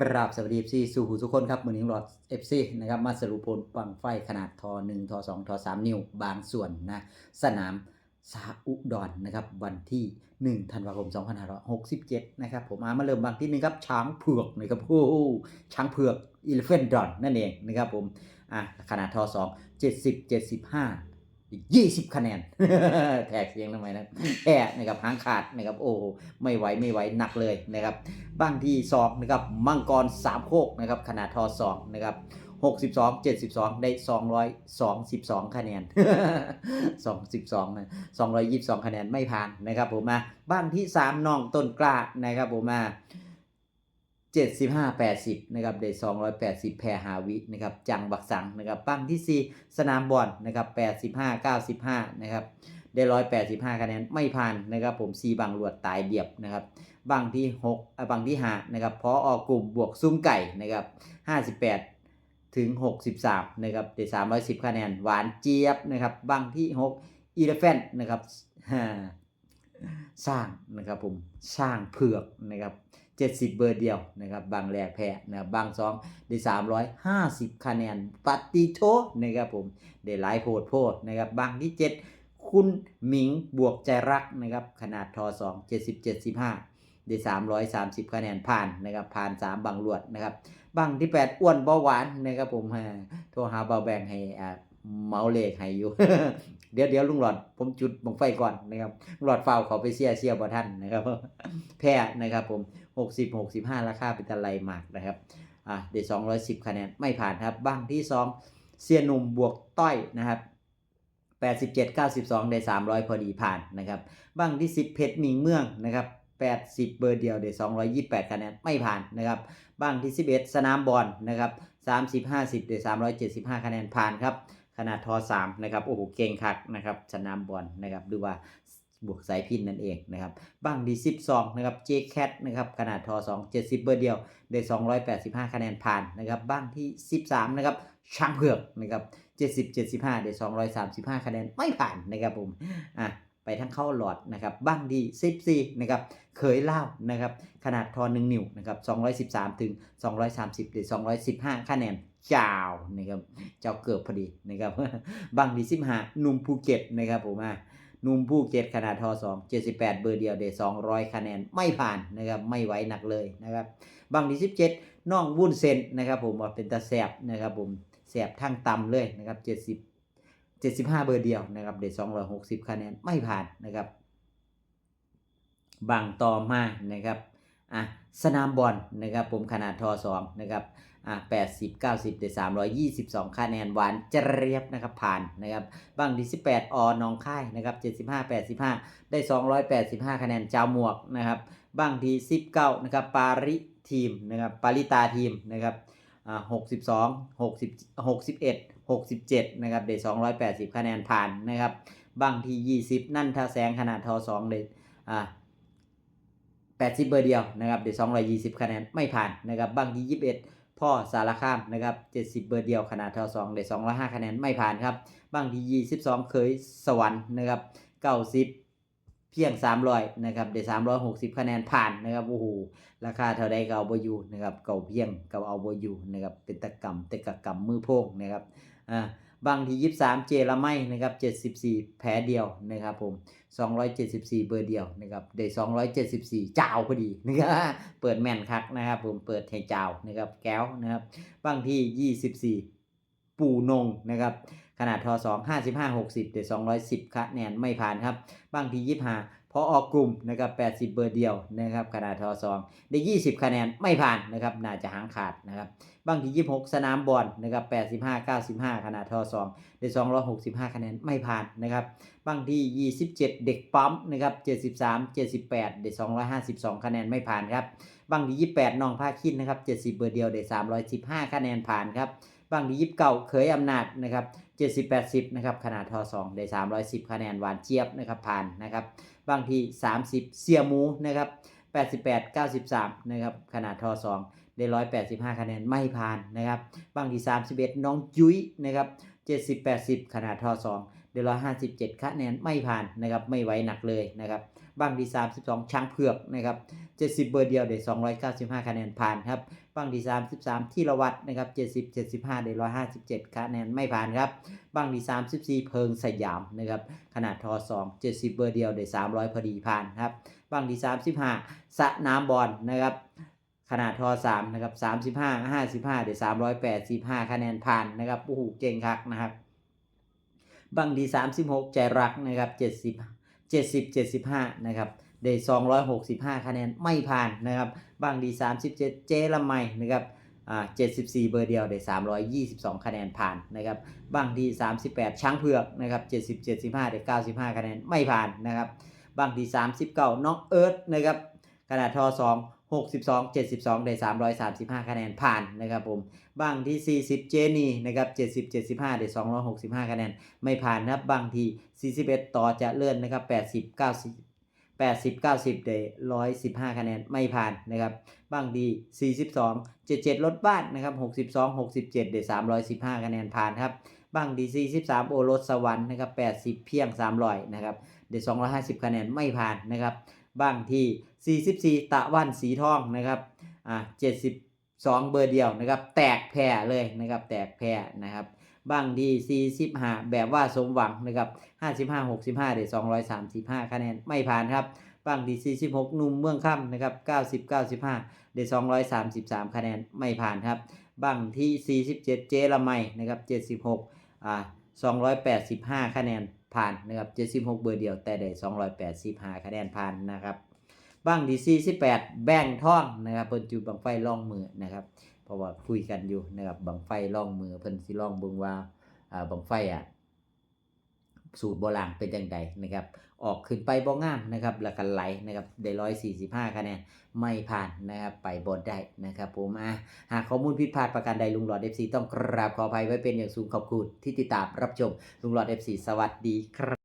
กราบสวัสดีซีสู่หูทุกคนครับมือนี้หลอดเอฟซีนะครับมาสรุปผลปังไฟขนาดทอ1ทอ2ทอ3นิ้ว บางส่วนนะ สนามสาอุดรนนะครับ วันที่ 1 ธันวาคม 2567 นะครับ ผมมามาเริ่มบางที่หนึงครับ ช้างเผือกนะครับโอ้ช้างเผือกอีเลฟเฟนดอนนั่นเองนะครับผม อะ ขนาดทอ2 70 75 อีก20คะแนนแทกเสียงทำไมนะแพ้นะครับหางขาดนะครับโอ้ไม่ไหวไม่ไหวหนักเลยนะครับบ้างที่2นะครับมังกร3โคกนะครับขนาดทอ2นะครับ62 72 ได้ 222 คะแนน 22นะ222 คะแนนไม่ผ่านนะครับผมมาบ้านที่ 3น้องต้นกล้านะครับผมมา 75 80นะครับได้280 แพรหาวินะครับจังบักสังนะครับบ้งที่ 4 สนามบอลนะครับ85 95นะครับได้185 คะแนนไม่ผ่านนะครับผมซีบังหลวดตายเดียบนะครับบางที่6อะบางที่5นะครับพอออกกลุ่มบวกซุ้มไก่นะครับ58ถึง 63 นะครับได้310 คะแนน หวานเจี๊ยบนะครับบางที่ 6 อีเลฟเฟนนะครับสร้างนะครับผม สร้างเผือกนะครับ 70 เบอร์เดียวนะครับบางแรกแพ้นะครับบางสองได้ 350 คะแนนปฏิโทนะครับผมได้หลายโพดโพดนะครับบางที่ 7 คุณหมิงบวกใจรักนะครับขนาดทอ2 70 75 ได้ 330 คะแนนผ่านนะครับผ่าน 3บังรวดนะครับบังที่ 8 อ้วนเบาหวานนะครับผมฮะโทรหาเบาแบงให้อ่าเมาเลขให้อยู่ เดี๋ยวเดี๋ยวลุงหลอด ผมจุดบังไฟก่อนนะครับหลอดเฝ้าเขาไปเชียร์เชียร์บ่ท่านนะครับ แพ้นะครับผม 60 65 ราคาเป็นตะไลหมากนะครับอ่าได้210 คะแนนไม่ผ่านครับบ้างที่ 2เซียหนุ่มบวกต้อยนะครับ87 92 ได้ 300 พอดีผ่านนะครับบ้างที่ 10 เพชรมิงเมืองนะครับ80 เบอร์เดียวได้228 คะแนนไม่ผ่านนะครับบ้างที่ 11 สนามบอลนะครับ30 50ได้375 คะแนนผ่านครับขนาดทอ3นะครับโอ้โหเก่งคักนะครับสนามบอลนะครับหรือว่า บวกสายพินนั่นเองนะครับบ้งที่12 นะครับ JCat นะครับขนาดทอ2 70 เบอร์เดียว ได้ 285 คะแนนผ่านนะครับบ้างที่ 13 นะครับช้างเผือกนะครับ70 75 ได้ 235 คะแนนไม่ผ่านนะครับผมอะไปทั้งเข้าหลอดนะครับบ้างดี14นะครับเคยเล่านะครับขนาดทอ1นิ้วนะครับ213 ถึง 230 หรือ 215 คะแนนเจ้านะครับเจ้าเกือบพอดีนะครับบางดี15หนุ่มภูเก็ตนะครับผมอะ นุ่มภูเก็ตขนาดทอ2 78เบอร์เดียวเด200คะแนนไม่ผ่านนะครับไม่ไหวหนักเลยนะครับบางดี17น้องวุ้นเซนนะครับผมว่าเป็นตาแสบนะครับผมแสบทั้งต่ำเลยนะครับ70 75เบอร์เดียวนะครับเด260คะแนนไม่ผ่านนะครับบางต่อมานะครับอะสนามบอลนะครับผมขนาดทอ2นะครับ อะ80 90เด322คะแนนหวานเจรียบนะครับผ่านนะครับบางที่18ออน้องค่ายนะครับ75 85ได้285คะแนนเจ้าหมวกนะครับบางที่19นะครับปาริทีมนะครับปาริตาทีมนะครับอ่า62 60 61 67นะครับเด280คะแนนผ่านนะครับบางที่20นั่นทาแสงขนาดทอ2เดอ่า80เบอร์เดียวนะครับเด220คะแนนไม่ผ่านนะครับบางที่21 พ่อสารคามนะครับ 70 เบอร์เดียวขนาดทอ2เด205 คะแนนไม่ผ่านครับ บางที22 เคยสวรรค์นะครับ 90 เพียง 300นะครับเด360 คะแนนผ่านนะครับโอ้โหราคาเท่าใดก็เอาบอยู่นะครับเก่าเพียงก็เอาบอยู่นะครับเป็นตะกรรมต่กะกรรมมือโพงนะครับอ่าบางที่23 เจละไม่นะครับ74แพ้เดียวนะครับผม 274 เบอร์เดียวนะครับได้274 เจ้าพอดีนะครับเปิดแม่นคักนะครับผมเปิดให้เจ้านะครับแก้วนะครับบางที่ 24 ปู่นงนะครับขนาดทอ2 55 60ได้210คะแนนไม่ผ่านครับ บางที่25พอออกกลุ่มนะครับ80 เบอร์เดียวนะครับขนาดทอ2ได้ 20 คะแนนไม่ผ่านนะครับน่าจะหางขาดนะครับบางที่26 สนามบอลนะครับ85 95 ขนาดทอ2ได้ 265 คะแนนไม่ผ่านนะครับบางที่27 เด็กปั๊มนะครับ73 78 ได้ 252 คะแนนไม่ผ่านครับบางที่28น้องภาคินนะครับ70 เบอร์เดียวได้ 315 คะแนนผ่านครับ บางทียิบเก่าเคยอำนาจนะครับ 70 80 นะครับ ขนาดทอ2ได้ 310 คะแนนหวานเจี๊ยบนะครับผ่านนะครับ บางที30 เสียหมูนะครับ 88 93 นะครับ ขนาดทอ2ได้ 185 คะแนนไม่ผ่านนะครับ บางที31 น้องจุ้ยนะครับ 70 80 ขนาดทอ2 เดือนลจ็ดคะแนนไม่ผ่านนะครับไม่ไหวหนักเลยนะครับบ้างที่องช้างเผือกนะครับเจ็ดสิบเบอร์เดียวเดืองร้อยเก้าสิบห้าคะแนนผ่านครับบ้างที่ามที่ละวัดนะครับเจ็ดสิบเจ็ดสิบห้าเดือยห้าสิบเจ็ดคะแนนไม่ผ่านครับบ้างที่34 เพิงสยามนะครับขนาดทอสองเจ็ดสิบเบอร์เดียวเดืร้อยพอดีผ่านครับบ้างที่ามสิบห้าสะน้ำบอลนะครับขนาดทอสามนะครับสามสิบห้าห้าสิบห้าเดี๋ยสามร้อยแปดสิบห้าคะแนนผ่านนะครับโอ้โหเก่งคักนะครับ บังดี36 ใจรักนะครับ70 70 75 นะครับได้265 คะแนนไม่ผ่านนะครับบังดี37 เจละไมนะครับอ่า74 เบอร์เดียวได้ 322 คะแนนผ่านนะครับบังดี38 ช้างเผือกนะครับ70 75 ได้ 95 คะแนนไม่ผ่านนะครับบังดี39 น้องเอิร์ธนะครับขนาดทอ2 62 72 ได้ 335 คะแนนผ่านนะครับผมบังที่ 40 เจนี่นะครับ70 75 ได้ 265 คะแนนไม่ผ่านนะครับบางที่ 41 ต่อจะเลื่อนนะครับ80 90 80 90ได้115 คะแนนไม่ผ่านนะครับบางที42 77 ลดบ้านนะครับ62 67ได้315 คะแนนผ่านครับบางที43 โอรสสวรรค์นะครับ80 เพียง300นะครับได้250 คะแนนไม่ผ่านนะครับ บางที่ 44 ตะวันสีทองนะครับอ่า72 เบอร์เดียวนะครับ แตกแพร่เลยนะครับ แตกแพร่นะครับบางดี45 แบบว่าสมหวังนะครับ55 65ได้235 คะแนนไม่ผ่านครับบางดี46หนุ่มเมืองค่ำนะครับ90 95ได้233 คะแนนไม่ผ่านครับบางที่ 47 เจละไมนะครับ76อ่า285 คะแนน ผ่านนะครับ76 เบอร์เดียวแต่ได้285คะแนนผ่านนะครับบางดี48แบ่งท่องนะครับเพิ่นจูบังไฟล่องมือนะครับ เพราะว่าคุยกันอยู่นะครับบังไฟล่องมือเพิ่นสิล่องเบิ่งว่าอ่าบังไฟอะสูตรโบราณเป็นจังไดนะครับ ออกขึ้นไปบ่งามนะครับแล้วก็ไหลนะครับได้อยสี่สิบห้าคะแนนไม่ผ่านนะครับไปบดได้นะครับผมอะหากข้อมูลผิดพลาดประการใดลุงหลอดเอฟซีต้องกราบขออภัยไว้เป็นอย่างสูงขอบคุณที่ติดตามรับชมลุงหลอดเอฟซีสวัสดีครับ